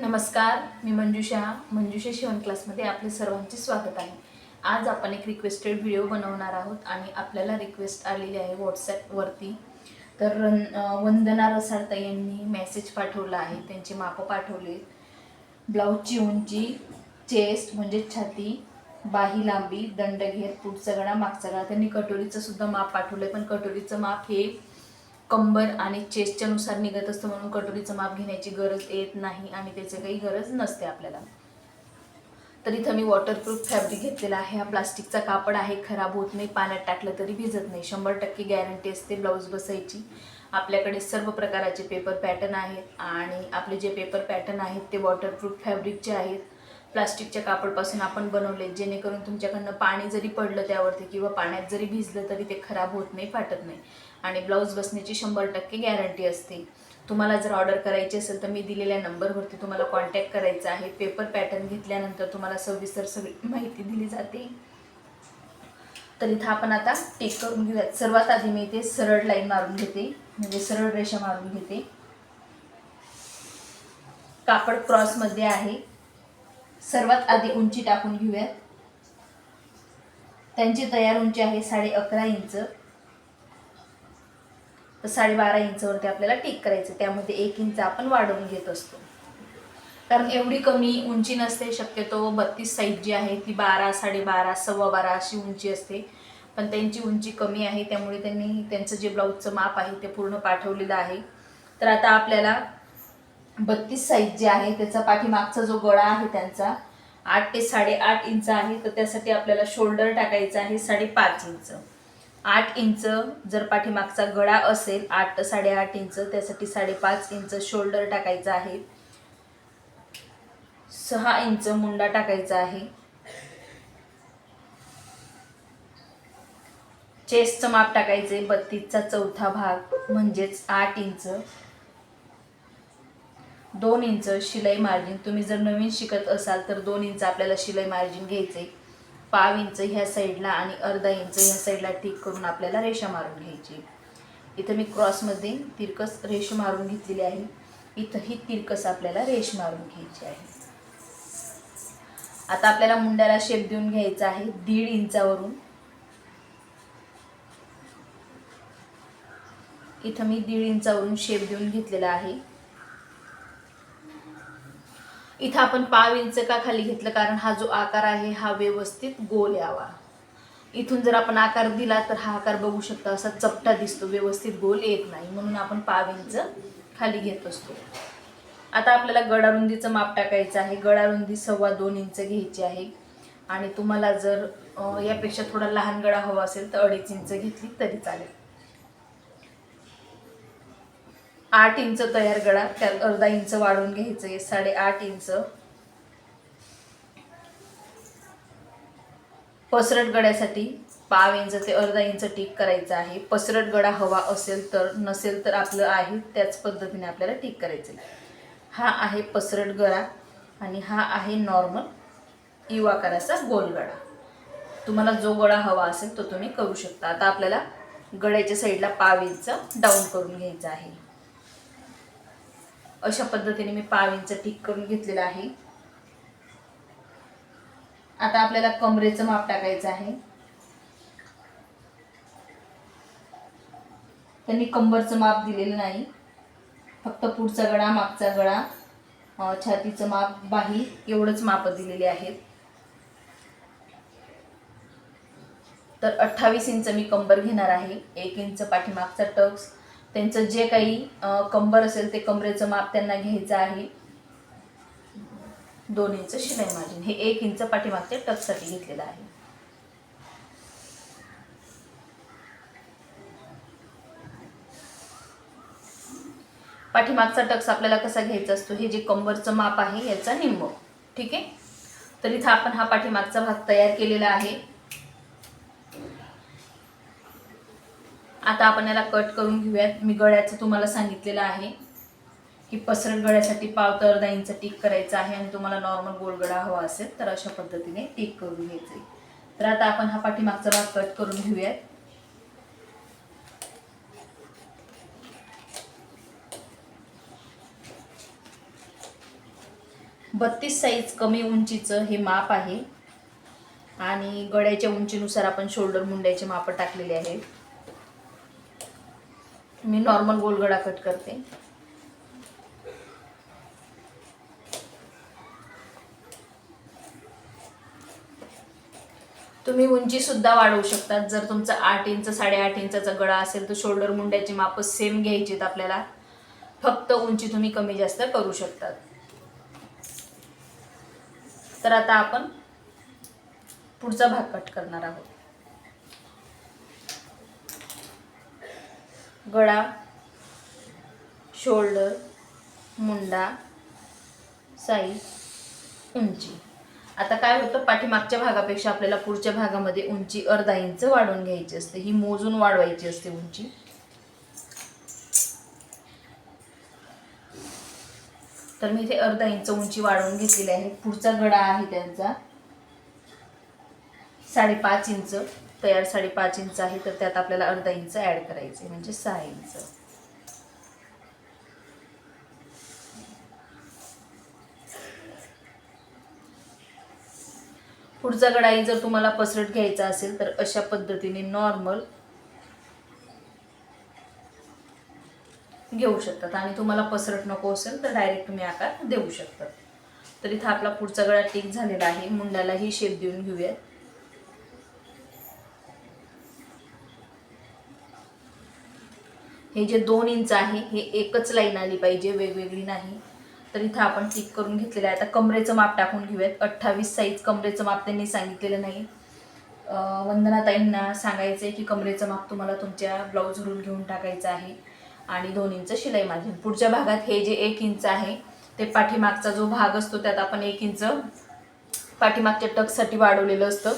नमस्कार मी मंजुषा. मंजुषा शिवण क्लासमध्ये आपले सर्वांचे स्वागत आहे. आज आपण एक रिक्वेस्टेड व्हिडिओ बनवणार आहोत आणि आपल्याला रिक्वेस्ट आलेली आहे व्हॉट्सॲपवरती तर रन- वंदना रसाळता यांनी मेसेज पाठवला आहे. त्यांची मापं पाठवले. ब्लाऊजची उंची चेस्ट म्हणजे छाती बाही लांबी दंडघेर पुढचा गळा मागचा गळा. त्यांनी कटोरीचं सुद्धा माप आहे पण कटोरीचं माप हे कंबर आणि चेस्टच्या नुसार निघत असतं म्हणून कटोरीचं माप घेण्याची गरज येत नाही आणि त्याची काही गरज नसते आपल्याला. तर इथं मी वॉटरप्रूफ फॅब्रिक घेतलेला आहे. हा प्लास्टिकचा कापड आहे खराब होत नाही पाण्यात टाकलं तरी भिजत नाही. शंभर टक्के गॅरंटी असते ब्लाऊज बसायची. आपल्याकडे सर्व प्रकाराचे पेपर पॅटर्न आहेत आणि आपले जे पेपर पॅटर्न आहेत ते वॉटरप्रूफ फॅब्रिकचे आहेत. प्लास्टिकच्या कापडपासून आपण बनवले जेणेकरून तुमच्याकडनं पाणी जरी पडलं त्यावरती किंवा पाण्यात जरी भिजलं तरी ते खराब होत नाही फाटत नाही. आणि ब्लाऊज बसण्याची शंभर टक्के गॅरंटी असते. तुम्हाला जर ऑर्डर करायची असेल तर मी दिलेल्या नंबरवरती तुम्हाला कॉन्टॅक्ट करायचा आहे. पेपर पॅटर्न घेतल्यानंतर तुम्हाला सविस्तर सगळी माहिती दिली जाते. तर इथं आपण आता टेक करून घेऊयात. सर्वात आधी मी इथे सरळ लाईन मारून घेते म्हणजे सरळ रेषा मारून घेते. कापड क्रॉसमध्ये आहे. सर्वात आधी उंची टाकून घेऊयात. त्यांची तयार उंची आहे साडे अकरा इंच. तर साडेबारा इंचवरती आपल्याला टिक करायचं. त्यामध्ये एक इंच आपण वाढवून घेत असतो. कारण एवढी कमी उंची नसते शक्यतो बत्तीस साईज जी आहे ती बारा साडेबारा सव्वा बारा अशी उंची असते. पण त्यांची उंची कमी आहे त्यामुळे त्यांनी त्यांचं जे ब्लाऊजचं माप आहे ते पूर्ण पाठवलेलं आहे. तर आता आपल्याला बत्तीस साईज जे आहे त्याचा पाठीमागचा जो गळा आहे त्यांचा आठ ते साडेआठ इंच आहे तर त्यासाठी आपल्याला शोल्डर टाकायचं आहे साडेपाच इंच आठ इंच जर पाठीमागचा गळा असेल आठ ते साडेआठ इंच त्यासाठी साडेपाच इंच शोल्डर टाकायचं आहे. सहा इंच मुंडा टाकायचा आहे. चेस्टचं माप टाकायचे बत्तीसचा चौथा भाग म्हणजेच आठ इंच दोन इंच शिलाई मार्जिन तुम्ही जर नवीन शिकत असाल तर दोन इंच आपल्याला शिलाई मार्जिन घ्यायचे पाव इंच ह्या साईडला आणि अर्धा इंच ह्या साईडला ठीक करून आपल्याला रेषा मारून घ्यायची. इथं मी क्रॉसमध्ये तिरकस रेष मारून घेतलेली आहे. इथं ही तिरकस आपल्याला रेष मारून घ्यायची आहे. आता आपल्याला मुंड्याला शेप देऊन घ्यायचा आहे. दीड इंचावरून. इथं मी दीड इंचावरून शेप देऊन घेतलेला आहे. इथं आपण पाव इंच का खाली घेतलं? कारण हा जो आकार आहे हा व्यवस्थित गोल यावा. इथून जर आपण आकार दिला तर हा आकार बघू शकता असा चपटा दिसतो व्यवस्थित गोल येत नाही. म्हणून आपण पाव इंच खाली घेत असतो. आता आपल्याला गडारुंदीचं माप टाकायचं आहे. गडारुंदी सव्वा दोन इंच घ्यायची आहे. आणि तुम्हाला जर यापेक्षा थोडा लहान गळा हवा असेल तर अडीच इंच घेतली तरी चालेल. आठ इंच तयार गळा त्यात अर्धा इंच वाढवून घ्यायचं आहे. साडेआठ इंच. पसरट गड्यासाठी पाव इंच ते अर्धा इंच टीक करायचं आहे. पसरट गडा हवा असेल तर नसेल तर आपलं आहे. त्याच पद्धतीने आपल्याला टीक करायचं आहे. हा आहे पसरट गळा आणि हा आहे नॉर्मल यू आकाराचा गोल गळा तुम्हाला जो गळा हवा असेल तो तुम्ही करू शकता. आता आपल्याला गळ्याच्या साईडला पाव इंच डाऊन करून घ्यायचं आहे. अशा पद्धतीने मी पाव इंच ठीक करून घेतलेलं आहे. आता आपल्याला कमरेचं माप टाकायचं आहे. त्यांनी कंबरचं माप दिलेलं नाही. फक्त पुढचा गळा मागचा गळा छातीचं माप बाही एवढंच माप दिलेले आहेत. तर अठ्ठावीस इंच मी कंबर घेणार आहे. एक इंच पाठीमागचा टक्स त्यांचं जे काही कंबर असेल ते कमरेचं माप त्यांना घ्यायचं आहे. दोन इंच शिलाई मार्जिन हे एक इंच पाठीमागच्या टपसाठी घेतलेलं आहे. पाठीमागचा टक्स आपल्याला कसा घ्यायचा असतो? हे जे कंबरचं माप आहे याचा निम्म. ठीक आहे? तर इथं आपण हा पाठीमागचा भाग तयार केलेला आहे. आता आपण याला कट करून घेऊयात. मी गळ्याचं तुम्हाला सांगितलेलं आहे की पसरट गळ्यासाठी पाव तर अर्धा इंच करायचं आहे आणि तुम्हाला नॉर्मल गोलगडा हवा असेल तर अशा पद्धतीने टीक करून घ्यायचं तर आता आपण हा पाठीमागचा भाग कट करून घेऊयात. बत्तीस साईज कमी उंचीचं हे माप आहे. आणि गळ्याच्या उंचीनुसार आपण शोल्डर मुंड्याचे माप टाकलेले आहेत. मी नॉर्मल गोलगडा कट करते. तुम्ही उंची सुद्धा वाढवू शकतात. जर तुमचा आठ इंच साडेआठ इंचाचा गळा असेल तर शोल्डर मुंड्याची माप सेम घ्यायचीत आपल्याला. फक्त उंची तुम्ही कमी जास्त करू शकतात. तर आता आपण पुढचा भाग कट करणार आहोत. गळा शोल्डर मुंडा साईज उंची. आता काय होतं? पाठीमागच्या भागापेक्षा आपल्याला पुढच्या भागामध्ये उंची अर्धा इंच वाढवून घ्यायची असते. ही मोजून वाढवायची असते उंची. तर मी इथे अर्धा इंच उंची वाढवून घेतलेली आहे. पुढचा गडा आहे त्यांचा साडेपाच इंच. तयार साडेपाच इंच आहे तर त्यात आपल्याला अर्धा इंच ॲड करायचे म्हणजे सहा इंच. पुढचा कढाई जर तुम्हाला पसरट घ्यायचा असेल तर अशा पद्धतीने नॉर्मल घेऊ शकतात. आणि तुम्हाला पसरट नको असेल तर डायरेक्ट तुम्ही आकार देऊ शकतात. तर इथं आपला पुढचा गळा टिक झालेला आहे. मुंडालाही शेप देऊन घेऊयात. हे जे दोन इंच आहे हे एकच लाईन आली पाहिजे वेगवेगळी नाही. तर इथं आपण टिक करून घेतलेलं आहे. आता कमरेचं माप टाकून घेऊयात. अठ्ठावीस साईज कमरेचं माप त्यांनी सांगितलेलं नाही. वंदनाताईंना सांगायचं आहे की कमरेचं माप तुम्हाला तुमच्या ब्लाऊजवरून घेऊन टाकायचं आहे. आणि दोन इंच शिलाई मार्जिन. पुढच्या भागात हे जे एक इंच आहे ते पाठीमागचा जो भाग असतो त्यात आपण एक इंच पाठीमागच्या टकसाठी वाढवलेलं असतं.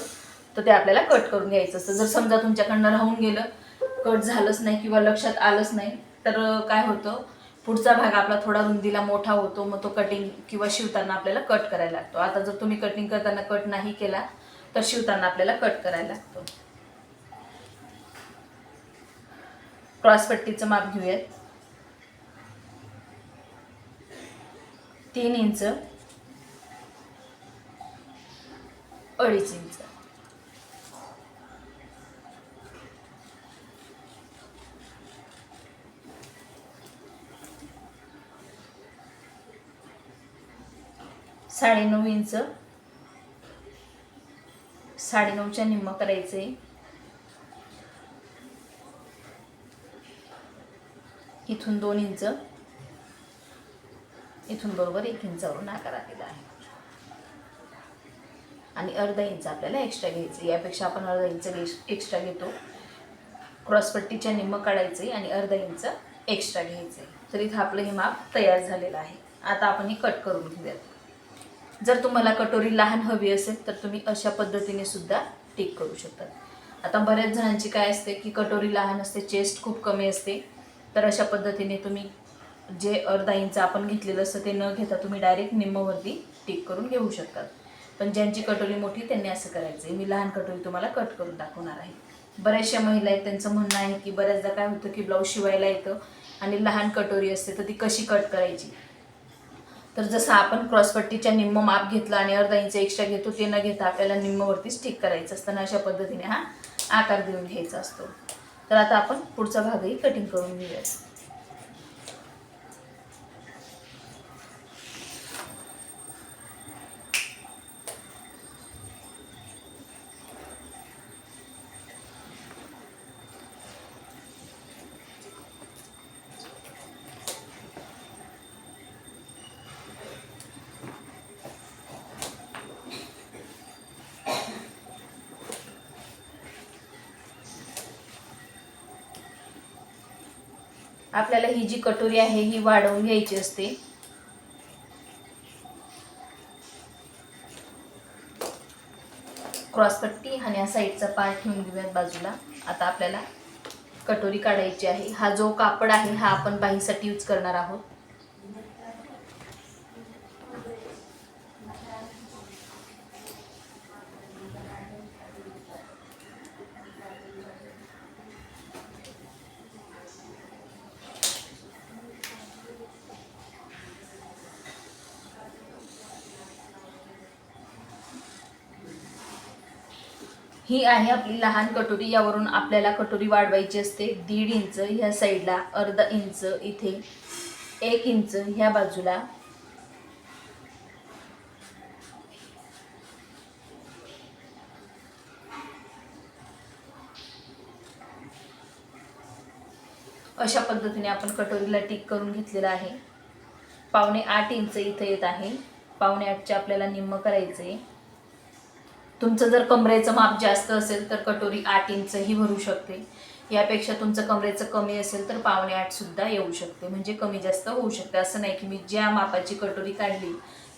तर ते आपल्याला कट करून घ्यायचं असतं. जर समजा तुमच्याकडनं राहून गेलं कट झालंच नाही किंवा लक्षात आलंच नाही तर काय होतं? पुढचा भाग आपला थोडा रुंदीला मोठा होतो मग तो कटिंग किंवा शिवताना आपल्याला कट करायला लागतो. आता जर तुम्ही कटिंग करताना कट नाही केला तर शिवताना आपल्याला कट करायला लागतो. क्रॉसपट्टीचं माप घेऊयात तीन इंच अडीच इंच. साडेनऊ इंच. साडेनऊच्या निम्म आहे इथून दोन इंच. इथून बरोबर एक इंचावरून आकार आलेला आहे. आणि अर्धा इंच आपल्याला एक्स्ट्रा घ्यायचं यापेक्षा आपण अर्धा इंच एक्स्ट्रा घेतो. क्रॉसपट्टीच्या निम्म काढायचे आणि अर्धा इंच एक्स्ट्रा घ्यायचे तर इथं आपलं हे माप तयार झालेलं आहे. आता आपण हे कट करून घेऊयात. जर तुम्हाला कटोरी लहान हवी असेल तर तुम्ही अशा पद्धतीने सुद्धा टीक करू शकतात आता बऱ्याच जणांची काय असते की कटोरी लहान असते चेस्ट खूप कमी असते. तर अशा पद्धतीने तुम्ही जे अर्धा इंच आपण घेतलेलं असतं ते न घेता तुम्ही डायरेक्ट निम्मवरती टिक करून घेऊ शकतात पण ज्यांची कटोरी मोठी त्यांनी असं करायचं आहे. मी लहान कटोरी तुम्हाला कट करून दाखवणार आहे. बऱ्याचशा महिला आहेत त्यांचं म्हणणं आहे की बऱ्याचदा काय होतं की ब्लाऊज शिवायला येतं आणि लहान कटोरी असते तर ती कशी कट करायची? तर जसं आपण क्रॉसपट्टीच्या निम्म माप घेतलं आणि अर्धा इंच एक्स्ट्रा घेतो ते न घेता आपल्याला निम्मवरती स्टिक करायचं असतं अशा पद्धतीने हा आकार देऊन घ्यायचा असतो. तर आता आपण पुढचा भागही कटिंग करून घेऊयात. आपल्याला ही जी कटोरी आहे ही वाढवून घ्यायची असते. क्रॉसपट्टी आणि या साईडचा पार्ट ठेवून घेऊयात बाजूला. आता आपल्याला कटोरी काढायची आहे. हा जो कापड आहे हा आपण बाहीसाठी यूज करणार आहोत. ही आहे आपली लहान कटोरी यावरून आपल्याला कटोरी वाढवायची असते. दीड इंच ह्या साईडला अर्धा इंच इथे एक इंच ह्या बाजूला. अशा पद्धतीने आपण कटोरीला टिक करून घेतलेलं आहे. पावणे आठ इंच इथं येत आहे. पावणे आठचे आपल्याला निम्म करायचं आहे तुमचं जर कमरेचं माप जास्त असेल तर कटोरी आठ इंचही भरू शकते. यापेक्षा तुमचं कमरेचं कमी असेल तर पावणे आठसुद्धा येऊ शकते. म्हणजे कमी जास्त होऊ शकते. असं नाही की मी ज्या मापाची कटोरी काढली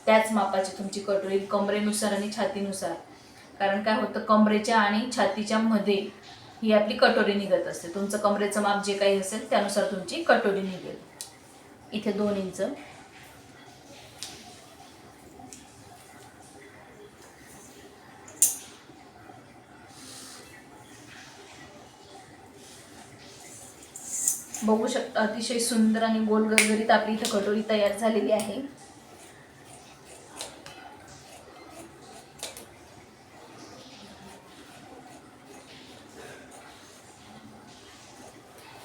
त्याच मापाची तुमची कटोरी कमरेनुसार आणि छातीनुसार. कारण काय होतं कमरेच्या आणि छातीच्या मध्ये ही आपली कटोरी निघत असते. तुमचं कमरेचं माप जे काही असेल त्यानुसार तुमची कटोरी निघेल. इथे दोन इंच. बघू शकता अतिशय सुंदर आणि गोल गरगरीत आपली इथं कटोरी तयार झालेली आहे.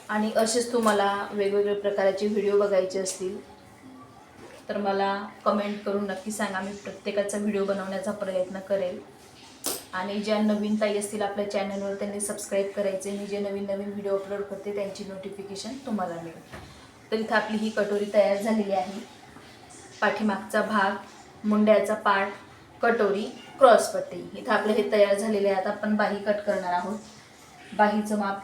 आणि असेच तुम्हाला वेगवेगळे प्रकारचे व्हिडिओ बघायचे असतील तर मला कमेंट करून नक्की सांगा. मी प्रत्येकाचा व्हिडिओ बनवण्याचा प्रयत्न करेल. आणि ज्या नवीन ताई असतील आपल्या चॅनलवर त्यांनी सबस्क्राईब करायचे मी जे नवीन नवीन व्हिडिओ अपलोड करते त्यांची नोटिफिकेशन तुम्हाला मिळेल. तर इथं आपली ही कटोरी तयार झालेली आहे. पाठीमागचा भाग मुंड्याचा पाठ कटोरी क्रॉसपट्टी इथं आपलं हे तयार झालेलं आहे. आता आपण बाही कट करणार आहोत. बाहीचं माप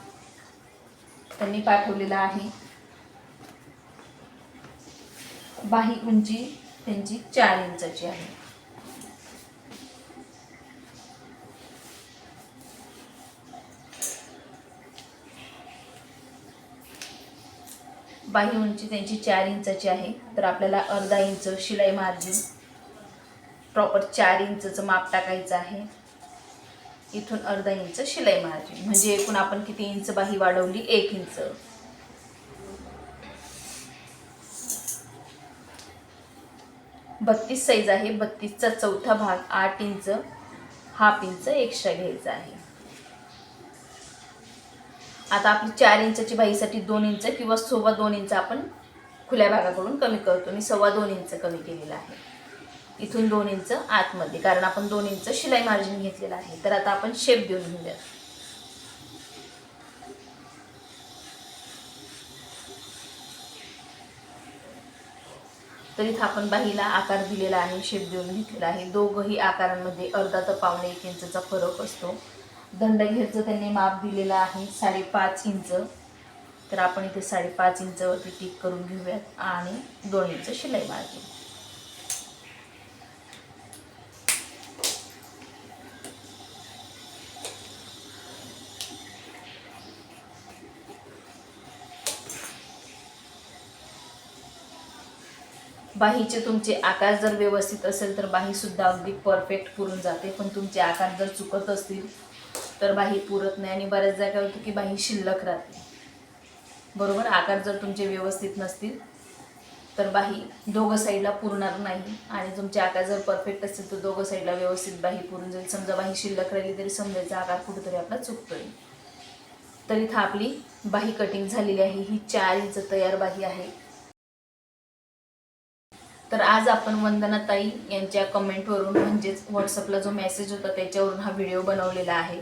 त्यांनी पाठवलेलं आहे. बाही उंची त्यांची चार इंचाची आहे. बाही उंची त्यांची चार इंचाची आहे. तर आपल्याला अर्धा इंच शिलाई मार्जिन प्रॉपर चार इंचचं माप टाकायचं आहे. इथून अर्धा इंच शिलाई मार्जिन. म्हणजे एकूण आपण किती इंच बाही वाढवली? एक इंच. बत्तीस साईज आहे. बत्तीसचा चौथा भाग आठ इंच हाफ इंच एक्स्ट्रा घ्यायचा आहे. आता आपली चार इंचची बाईसाठी दोन इंच किंवा सव्वा दोन इंच आपण खुल्या भागाकडून कमी करतो. मी सव्वा दोन इंच कमी केलेलं आहे. इथून दोन इंच आतमध्ये कारण आपण दोन इंच शिलाई मार्जिन घेतलेलं आहे. तर आता आपण शेप देऊन घेऊया. तर इथं आपण बाहीला आकार दिलेला आहे शेप देऊन घेतलेला आहे. दोघंही आकारांमध्ये अर्धा तर पावणे एक इंचचा फरक असतो. दंडघेरचं त्यांनी माप दिलेलं आहे साडेपाच इंच. तर आपण इथे साडेपाच इंचवरती टिक करून घेऊयात आणि दोन इंच शिलाई मार्जिन बाहीचे तुमचे आकार जर व्यवस्थित असेल तर बाहीसुद्धा अगदी परफेक्ट पुरून जाते पण तुमचे आकार जर चुकत असतील तर बाही पुरत नाही आणि बऱ्याचदा काय होतं की बाही शिल्लक राहते. बरोबर? आकार जर तुमचे व्यवस्थित नसतील तर बाही दोघं साईडला पुरणार नाही. आणि तुमचे आकार जर परफेक्ट असतील तर दोघं साईडला व्यवस्थित बाही पुरून जाईल. समजा बाही शिल्लक राहिली तरी समजायचा आकार कुठेतरी आपला चुकतोय. तर इथं आपली बाही कटिंग झालेली आहे. ही चार इंच तयार बाही आहे. तर आज आपण वंदनाताई यांच्या कमेंटवरून म्हणजेच व्हॉट्सअपला जो मेसेज होता त्याच्यावरून हा व्हिडिओ बनवलेला आहे.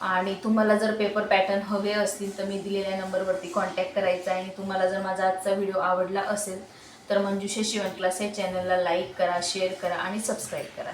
आणि तुम्हाला जर पेपर पॅटर्न हवे असतील तर मी दिलेल्या नंबरवरती कॉन्टॅक्ट करायचा आहे. आणि तुम्हाला जर माझा आजचा व्हिडिओ आवडला असेल तर मंजुषा शिवण क्लास या चॅनलला लाईक करा शेअर करा आणि सबस्क्राईब करा.